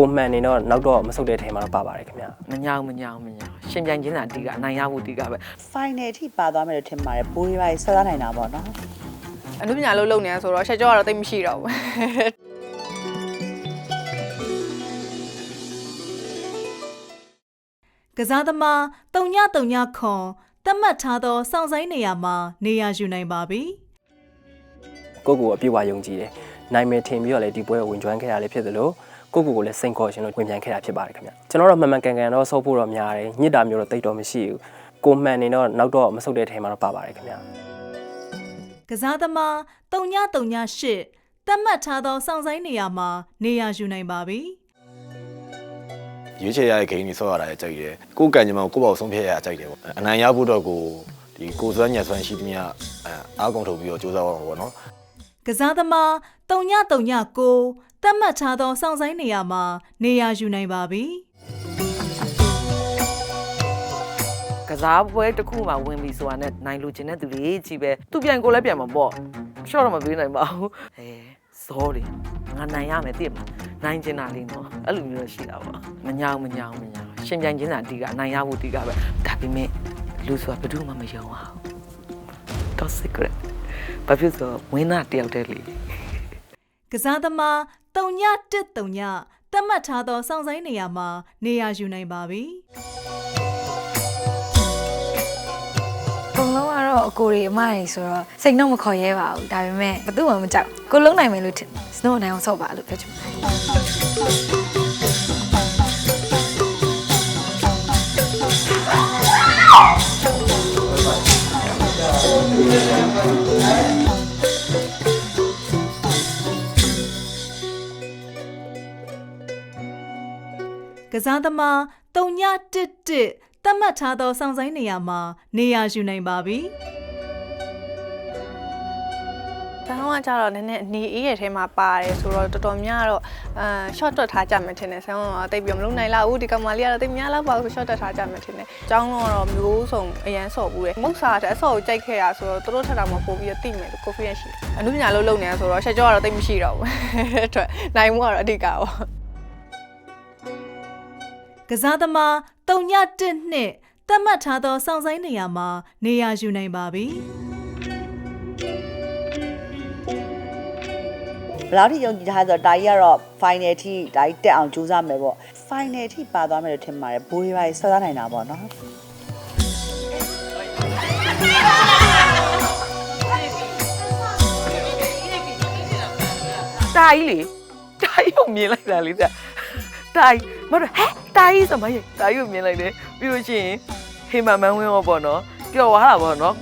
ကိုမှန်နေတော့နောက်တော့မဆုတ်တဲ့ထဲမှာတော့ပါပါတယ်ခင်ဗျမညာဘူးမညာဘူးမညာဘူးရှင်ပြိုင်ချင်းတာအတီးကအနိုင်ရဖို့အတီးကပဲ final အထိပါသွားမယ်လို့ထင်ပါတယ်ဘိုးတွေပါဆက်စားနိုင်တာပေါ့နော်အနုပညာလို့လုပ်နေရဆိုတော့ရှက်ကြောကတော့တိတ်မရှိတော့ဘူးကစားသမားတုံညတုံညခွန်တတ်မှတ်ထားသောစောင့်ဆိုင်နေရာမှာနေရာယူနိုင်ပါပြီကိုကိုကိုအပြည့်အဝယုံကြည်တယ်နိုင်မယ်ထင်ပြီးတော့လည်းဒီပွဲကိုဝင်ကြွမ်းခဲ့တာလည်းဖြစ်သလို ကိုကိုကိုလည်းစိန်ခေါ်ရှင်လို့ဝင်ပြန်ခဲ့တာဖြစ်ပါတယ်ခင်ဗျကျွန်တော်တို့မှန်မှန်ကန်ကန်တော့ဆုတ်ဖို့တော့များတယ်ညစ်တာမျိုးတော့တိတ်တော့မရှိဘူးကိုမှန်နေတော့နောက်တော့မဆုတ်တဲ့ထဲမှာတော့ပါပါတယ်ခင်ဗျကစားသမားတုံညတုံညရှစ်တတ်မှတ်ထားသောစောင့်ဆိုင်နေရာမှာနေရာယူနိုင်ပါပြီရွေးချယ်ရတဲ့ဂိမ်းကြီးဆော့ရတာလည်းကြိုက်တယ်ကိုယ်ကန်ကြမကိုယ့်ဘောက်ဆုံးဖြတ်ရတာကြိုက်တယ်ပေါ့အနိုင်ရဖို့တော့ကိုဒီကိုယ်စွမ်းညက်စွမ်းရှိသမျှအဲအားကုန်ထုတ်ပြီးတော့စူးစမ်းအောင်ပေါ့နော် ကစားသမားတုံညတုံညကိုတတ်မှတ်ထားသောစောင့်ဆိုင်နေရာမှာနေရာယူနိုင်ပါပြီကစားပွဲတစ်ခုမှဝင်ပြီဆိုတာနဲ့နိုင်လို့ခြင်းတဲ့သူတွေကြီးပဲသူပြန်ကိုလည်းပြန်မှာပေါ့ရှော့တော့မပေးနိုင်ပါဘူးအဲဇောလေငါနိုင်ရမယ်သိမလားနိုင်ကျင်တာလေးနော်အဲ့လိုမျိုးတော့ရှိတာပေါ့မညာဘူးမညာဘူးမညာဘူးရှင်ပြိုင်ချင်းတာအတီးကအနိုင်ရဖို့အတီးကပဲဒါပေမဲ့လူဆိုတာဘယ်သူမှမယုံအောင်တော့ secret ဘာဖြစ်လို့ဝင်းသားတယောက်တည်းလေကစားသမားတုံညတစ်တုံညတတ်မှတ်ထားသောစောင့်ဆိုင်နေရာမှာနေရာယူနိုင်ပါပြီအကုန်လုံးကတော့အကိုတွေအမတွေဆိုတော့စိတ်တော့မခေါ်ရဲပါဘူးဒါပေမဲ့ဘယ်သူမှမကြောက်ကိုလုံးနိုင်မယ်လို့ထင်စနိုးနိုင်အောင်ဆော့ပါလို့ပြောချင်ပါတယ် ကစားသမားတုံညတစ်တစ်တတ်မှတ်ထားသောစောင့်ဆိုင်နေရာမှာနေရာယူနိုင်ပါပြီဒါတော့ကကြတော့နည်းနည်းအနေအေးရဲ့ထဲမှာပါတယ်ဆိုတော့တော်တော်များတော့အာ short တွက်ထားကြမယ်ထင်တယ်ဆန်းကတော့တိတ်ပြီးမလုပ်နိုင်လောက်ဘူးဒီကောင်မလေးကတော့တိတ်များလောက်ပါဘူး short တွက်ထားကြမယ်ထင်တယ်အကြောင်းတော့မျိုးစုံအရန်ဆော့ဘူးတယ်မုတ်စာတဲ့အဆော့ကိုကြိုက်ခဲ့ရဆိုတော့သူတို့ထက်တာမှပို့ပြီးတော့တိမယ်လို့ confidence ရှိတယ်အနုပညာလို့လုပ်နေရဆိုတော့ရှက်ကြောကတော့တိတ်မရှိတော့ဘူးအတွက်နိုင်မှုကတော့အဓိကပေါ့ ကစားသမားတုံညတစ်နှစ်တတ်မှတ်ထားသောစောင့်ဆိုင်နေရာမှာနေရာယူနိုင်ပါပြီဘယ်လောက်ထိယုံကြည်ထားလဲဆိုတော့ဒါကြီးကတော့ final အထိဒါကြီးတက်အောင်ကြိုးစားမယ်ပေါ့ final အထိပါသွားမယ်လို့ထင်ပါတယ်ဘိုးတွေပါဆက်စားနိုင်တာပေါ့နော်တာကြီးလေတာကြီးကိုမြင်လိုက်တာလေတဲ့ တာကြီးမဟုတ်ဟဲ့တာကြီးဆိုမရဲ့တာကြီးကိုမြင်လိုက်တယ်ပြီးလို့ရှိရင်ဟေမမန်းဝင်းရောပေါ့နော်ပျော်သွားတာပေါ့နော်